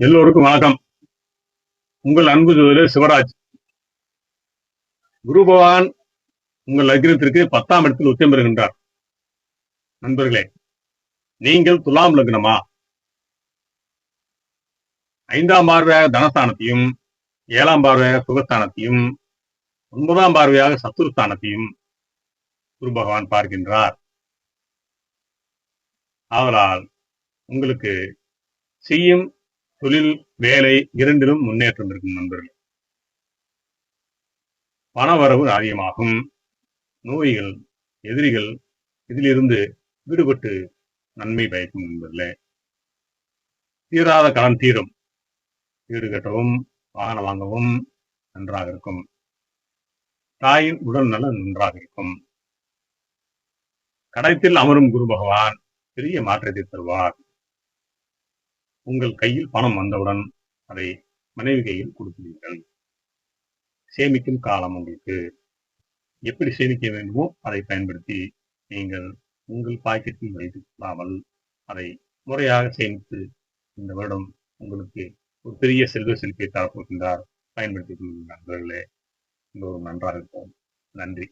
எல்லோருக்கும் வணக்கம். உங்கள் அன்பு ஜோதிடர் சிவராஜ். குரு பகவான் உங்கள் லக்னத்திற்கு பத்தாம் இடத்தில் உச்சம் பெறுகின்றார். நண்பர்களே நீங்கள் துலாம் லக்னமா? ஐந்தாம் பார்வையாக தனஸ்தானத்தையும் ஏழாம் பார்வையாக சுகஸ்தானத்தையும் ஒன்பதாம் பார்வையாக சத்துருஸ்தானத்தையும் குரு பகவான் பார்க்கின்றார். ஆதலால் உங்களுக்கு செய்யும் தொழில் வேலை இரண்டிலும் முன்னேற்றம் இருக்கும் நண்பர்கள். பணவரவு அதிகமாகும். நோய்கள் எதிரிகள் இதிலிருந்து விடுபட்டு நன்மை பயக்கும் நண்பர்களே. தீராத கடன் தீரும். வீடு கட்டவும் வாகனம் வாங்கவும் நன்றாக இருக்கும். தாயின் உடல் நலன் நன்றாக இருக்கும். கடத்தில் அமரும் குரு பகவான் பெரிய மாற்றத்தை தருவார். உங்கள் கையில் பணம் வந்தவுடன் அதை மனைவி கையில் கொடுக்கிறீர்கள். சேமிக்கும் காலம் உங்களுக்கு. எப்படி சேமிக்க வேண்டுமோ அதை பயன்படுத்தி நீங்கள் உங்கள் பாக்கெட்டில் வைத்துக் கொள்ளாமல் அதை முறையாக சேமித்து இந்த வருடம் உங்களுக்கு ஒரு பெரிய செல்வ செழிப்பை தரப்போகின்றார். பயன்படுத்திக் கொள்ளுங்கள் நண்பர்களே. எல்லோரும் நன்றாக இருப்போம். நன்றி.